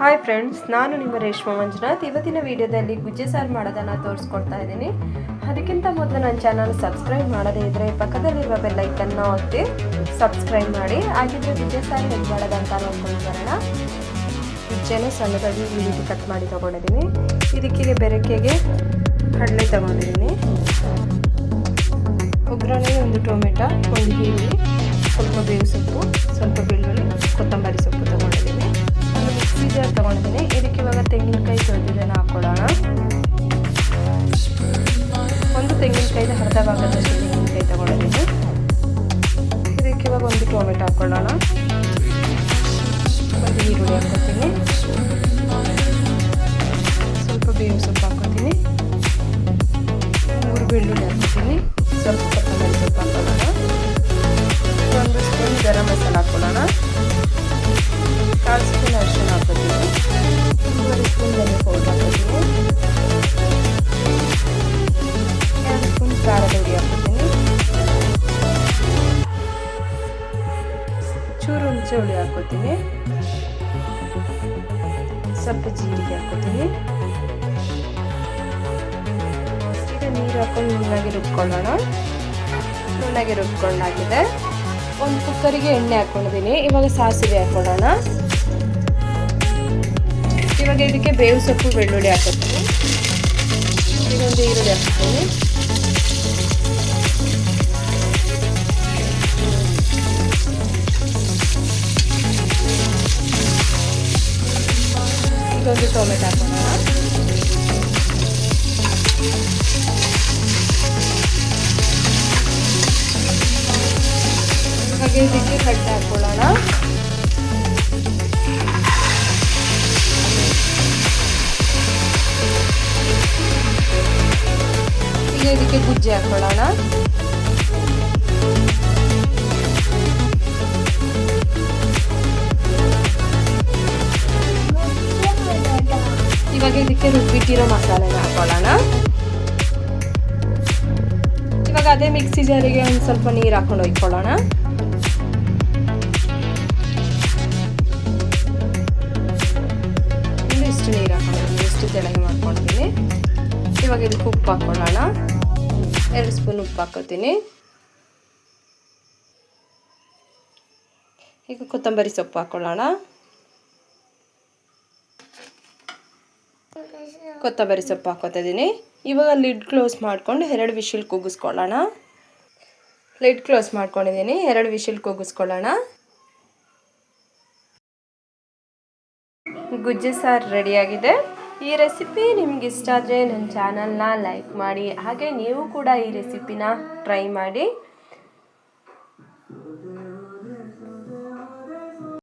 Hi friends ನಾನು ನಿಮ್ಮ ರೇಷ್ಮಾ ಮಂಜುನಾಥ್. ಇವತ್ತಿನ ವಿಡಿಯೋದಲ್ಲಿ ಗುಜ್ಜೆ ಸಾರು ಮಾಡೋದನ್ನು ತೋರಿಸ್ಕೊಡ್ತಾ ಇದ್ದೀನಿ. ಅದಕ್ಕಿಂತ ಮೊದಲು ನನ್ನ ಚಾನಲ್ ಸಬ್ಸ್ಕ್ರೈಬ್ ಮಾಡದೇ ಇದ್ದರೆ ಪಕ್ಕದಲ್ಲಿರುವ ಬೆಲ್ಲೈಕನ್ನ ಒತ್ತಿ ಸಬ್ಸ್ಕ್ರೈಬ್ ಮಾಡಿ. ಹಾಗಿದ್ರೆ ಗುಜ್ಜೆ ಸಾರು ಹೆಂಗೆ ಮಾಡೋದಂತ ನೋಡ್ಕೊಂಡು ಬರೋಣ. ಗುಜ್ಜೆನ ಸಣ್ಣದಾಗಿ ಈ ರೀತಿ ಕಟ್ ಮಾಡಿ ತೊಗೊಂಡಿದ್ದೀನಿ. ಇದಕ್ಕೆ ಬೆರಕೆಗೆ ಕಡಲೆ ತೊಗೊಂಡಿದ್ದೀನಿ. ಒಗ್ಗರಣೆ ಒಂದು ಟೊಮೆಟೊ, ಒಂದು ಈರುಳ್ಳಿ, ಸ್ವಲ್ಪ ಬೇವು ಸೊಪ್ಪು, ಸ್ವಲ್ಪ ಬೆಳ್ಳುಳ್ಳಿ, ಕೊತ್ತಂಬರಿ ಸೊಪ್ಪು ತೊಗೊಂಡಿದ್ದೀನಿ. ತೆಂಗಿನಕಾಯಿ ತೊಳೆದಿದ್ದನ್ನು ಹಾಕ್ಕೊಳ್ಳೋಣ ಒಂದು ತೆಂಗಿನಕಾಯಿದ ಅರ್ಧ ಭಾಗದಷ್ಟು ತೆಂಗಿನಕಾಯಿ ತಗೊಳ್ಳೋದಿದೆ ಇದಕ್ಕೆ ಇವಾಗ ಒಂದು ಟೊಮೆಟೊ ಹಾಕ್ಕೊಳ್ಳೋಣ ಒಂದು ಈರುಳ್ಳಿ ಹಾಕ್ಕೊತೀನಿ ಸ್ವಲ್ಪ ಬೇವು ಸೊಪ್ಪು ಹುಳಿ ಹಾಕೋತೀನಿ ಸ್ವಲ್ಪ ಜೀರಿಗೆ ಹಾಕೋತೀನಿ ನೀರು ಹಾಕೊಂಡು ನುಣ್ಣಗೆ ರುಬ್ಕೊಳ್ಳೋಣ. ನುಣ್ಣಗೆ ರುಬ್ಕೊಂಡಾಗಿದೆ ಒಂದು ಕುಕ್ಕರಿಗೆ ಎಣ್ಣೆ ಹಾಕೊಂಡಿದ್ದೀನಿ ಇವಾಗ ಸಾಸಿವೆ ಹಾಕೊಳ್ಳೋಣ ಇವಾಗ ಇದಕ್ಕೆ ಬೇವು ಸೊಪ್ಪು, ಬೆಳ್ಳುಳ್ಳಿ ಹಾಕೋತೀನಿ ಇದೊಂದು ಈರುಳ್ಳಿ ಹಾಕ್ತೀನಿ ಇದೊಂದು ಟೊಮೆಟೊ ಹಾಕೋಣ ಹಾಗೆ ಇದಕ್ಕೆ ಕಡ್ಲೆ ಹಾಕೊಳ್ಳೋಣ ಈಗ ಇದಕ್ಕೆ ಗುಜ್ಜೆ ಹಾಕೊಳ್ಳೋಣ. ಇವಾಗ ಇದಕ್ಕೆ ರುಬ್ಬಿಟ್ಟಿರೋ ಮಸಾಲೆನ ಹಾಕೊಳ್ಳೋಣ. ಇವಾಗ ಅದೇ ಮಿಕ್ಸಿ ಜಾರಿಗೆ ಒಂದು ಸ್ವಲ್ಪ ನೀರು ಹಾಕೊಂಡು ಒಯ್ಕೊಳ್ಳೋಣ. ಇಷ್ಟು ನೀರು ಹಾಕೊಂಡಿದ್ದೀನಿ ಇಷ್ಟು ತೆಳಗೆ ಮಾಡ್ಕೊಳ್ತೀನಿ. ಇವಾಗ ಇದಕ್ಕೆ ಉಪ್ಪು ಹಾಕೊಳ್ಳೋಣ. ಎರಡು ಸ್ಪೂನ್ ಉಪ್ಪು ಹಾಕೋತೀನಿ. ಈಗ ಕೊತ್ತಂಬರಿ ಸೊಪ್ಪು ಹಾಕೊಳ್ಳೋಣ. ಕೊತ್ತಂಬರಿ ಸೊಪ್ಪು ಹಾಕೋತಾ ಇವಾಗ ಲಿಡ್ ಕ್ಲೋಸ್ ಮಾಡ್ಕೊಂಡು ಎರಡು ವಿಶಿಲ್ ಕೂಗಿಸ್ಕೊಳ್ಳೋಣ ಲಿಡ್ ಕ್ಲೋಸ್ ಮಾಡ್ಕೊಂಡಿದ್ದೀನಿ, ಎರಡು ವಿಶಿಲ್ ಕೂಗಿಸ್ಕೊಳ್ಳೋಣ ಗುಜ್ಜು ಸಾರು ರೆಡಿಯಾಗಿದೆ. ಈ ರೆಸಿಪಿ ನಿಮ್ಗೆ ಇಷ್ಟ ಆದರೆ ನನ್ನ ಚಾನಲ್ನ ಲೈಕ್ ಮಾಡಿ, ಹಾಗೆ ನೀವು ಕೂಡ ಈ ರೆಸಿಪಿನ ಟ್ರೈ ಮಾಡಿ.